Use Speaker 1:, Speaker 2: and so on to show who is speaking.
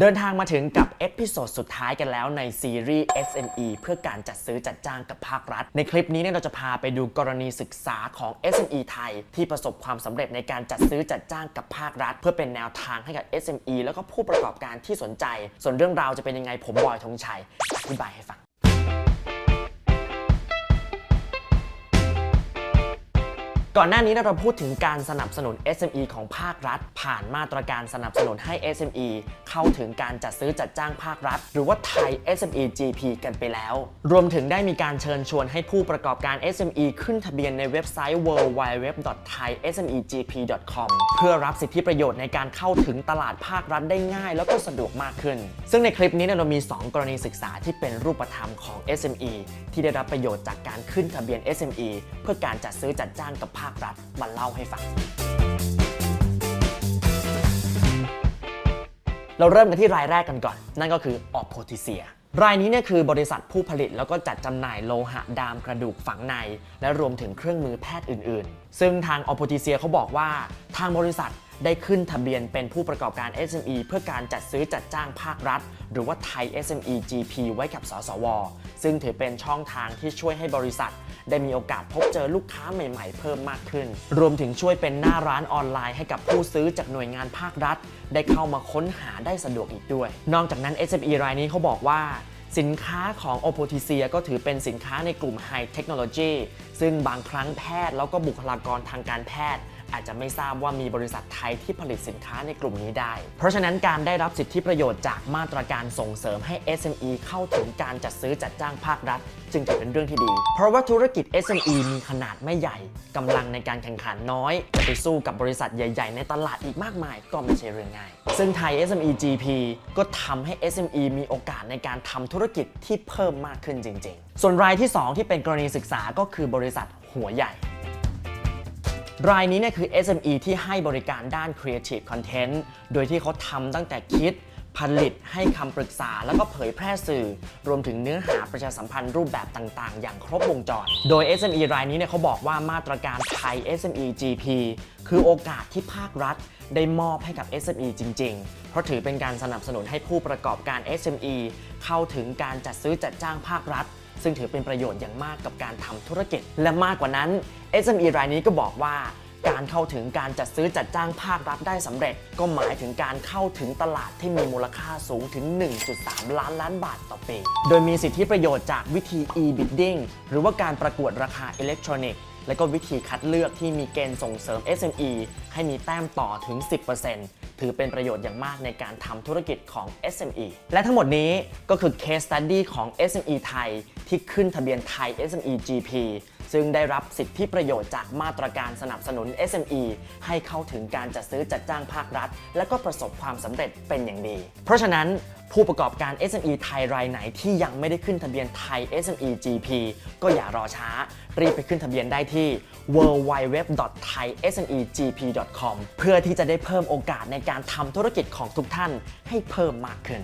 Speaker 1: เดินทางมาถึงกับเอพิโซดสุดท้ายกันแล้วในซีรีส์ SME เพื่อการจัดซื้อจัดจ้างกับภาครัฐ ในคลิปนี้เนี่ยเราจะพาไปดูกรณีศึกษาของ SME ไทย ที่ประสบความสำเร็จในการจัดซื้อจัดจ้างกับภาครัฐ เพื่อเป็นแนวทางให้กับ SME แล้วก็ผู้ประกอบการที่สนใจ ส่วนเรื่องราวจะเป็นยังไงผมบอยธงชัยอธิบายให้ฟัง ก่อนหน้านี้เราพูดถึงการสนับสนุน SME ของภาครัฐ ผ่านมาตรการสนับสนุนให้ SME เข้าถึงการจัดซื้อจัดจ้างภาครัฐ หรือว่าไทย SME GP กันไปแล้ว รวมถึงได้มีการเชิญชวนให้ผู้ประกอบการ SME ขึ้นทะเบียนในเว็บไซต์ www.thaismegp.com เพื่อรับสิทธิประโยชน์ในการเข้าถึงตลาดภาครัฐได้ง่าย แล้วก็สะดวกมากขึ้น ซึ่งในคลิปนี้เนี่ยเรามี 2 กรณีศึกษาที่เป็นรูปธรรมของ SME ที่ได้รับประโยชน์จากการขึ้นทะเบียน SME เพื่อการจัดซื้อจัดจ้างกับภาครัฐมาเล่าให้ฟัง เราเริ่มกันที่รายแรกกันก่อน นั่นก็คือออโพติเซียรายนี้เนี่ยคือบริษัทผู้ผลิตแล้วก็จัดจำหน่ายโลหะดามกระดูกฝังใน และรวมถึงเครื่องมือแพทย์อื่น ๆ ซึ่งทางออโพติเซียเขาบอกว่า ทางบริษัท ได้ขึ้นทะเบียนเป็นผู้ประกอบการ SME เพื่อการจัดซื้อจัดจ้างภาครัฐ หรือว่าไทย SME GP ไว้กับสสว ซึ่งถือเป็นช่องทางที่ช่วยให้บริษัท ได้มีโอกาสพบเจอลูกค้าใหม่ๆ เพิ่มมากขึ้น รวมถึงช่วยเป็นหน้าร้านออนไลน์ให้กับผู้ซื้อจากหน่วยงานภาครัฐ ได้เข้ามาค้นหาได้สะดวกอีกด้วย นอกจากนั้น SME รายนี้เขาบอกว่าสินค้าของ o p o t i c i a ก็ถือเป็นสินค้าในกลุ่ม High Technology ซึ่งบางครั้งแพทย์แล้วก็บุคลากรทางการแพทย์ อาจจะไม่ทราบว่ามีบริษัทไทยที่ผลิตสินค้าในกลุ่มนี้ได้ เพราะฉะนั้นการได้รับสิทธิประโยชน์จากมาตรการส่งเสริมให้ SME เข้าถึงการจัดซื้อจัดจ้างภาครัฐ จึงจะเป็นเรื่องที่ดี เพราะว่าธุรกิจ SME มีขนาดไม่ใหญ่กำลังในการแข่งขันน้อยจะไปสู้กับบริษัทใหญ่ ๆ ในตลาดอีกมากมาย ก็ไม่ใช่เรื่องง่าย ซึ่งไทย SME GP ก็ทำให้ SME มีโอกาสในการทำธุรกิจที่เพิ่มมากขึ้นจริง ๆ ส่วนรายที่ 2 ที่เป็นกรณีศึกษาก็คือบริษัทหัวใหญ่ รายนี้เนี่ยคือ SME ที่ให้บริการด้าน Creative Content โดยที่เขาทำตั้งแต่คิด ผลิตให้คำปรึกษาแล้วก็เผยแพร่สื่อ รวมถึงเนื้อหาประชาสัมพันธ์รูปแบบต่างๆ อย่างครบวงจร โดย SME รายนี้เนี่ยเขาบอกว่ามาตรการไทย SME GP คือโอกาสที่ภาครัฐได้มอบให้กับ SME จริง ๆ เพราะถือเป็นการสนับสนุนให้ผู้ประกอบการ SME เข้าถึงการจัดซื้อจัดจ้างภาครัฐ ซึ่งถือเป็นประโยชน์อย่างมากกับการทำธุรกิจ และมากกว่านั้น SME รายนี้ก็บอกว่าการเข้าถึงการจัดซื้อจัดจ้างภาครัฐได้สำเร็จ ก็หมายถึงการเข้าถึงตลาดที่มีมูลค่าสูงถึง 1.3 ล้านล้านบาทต่อปี โดยมีสิทธิประโยชน์จากวิธี e-bidding หรือว่าการประกวดราคาอิเล็กทรอนิกส์ และก็วิธีคัดเลือกที่มีเกณฑ์ส่งเสริม SME ให้มีแต้มต่อถึง 10% ถือเป็นประโยชน์อย่างมากในการทำธุรกิจของ SME และทั้งหมดนี้ก็คือ case study ของ SME ไทย ที่ขึ้นทะเบียนไทย SME GP ซึ่งได้รับสิทธิประโยชน์จากมาตรการสนับสนุน SME ให้เข้าถึงการจัดซื้อจัดจ้างภาครัฐ และก็ประสบความสำเร็จเป็นอย่างดี เพราะฉะนั้น ผู้ประกอบการ SME ไทยรายไหนที่ยังไม่ได้ขึ้นทะเบียนไทย SME GP ก็อย่ารอช้า รีบไปขึ้นทะเบียนได้ที่ www.thaismegp.com เพื่อที่จะได้เพิ่มโอกาสในการทำธุรกิจของทุกท่านให้เพิ่มมากขึ้น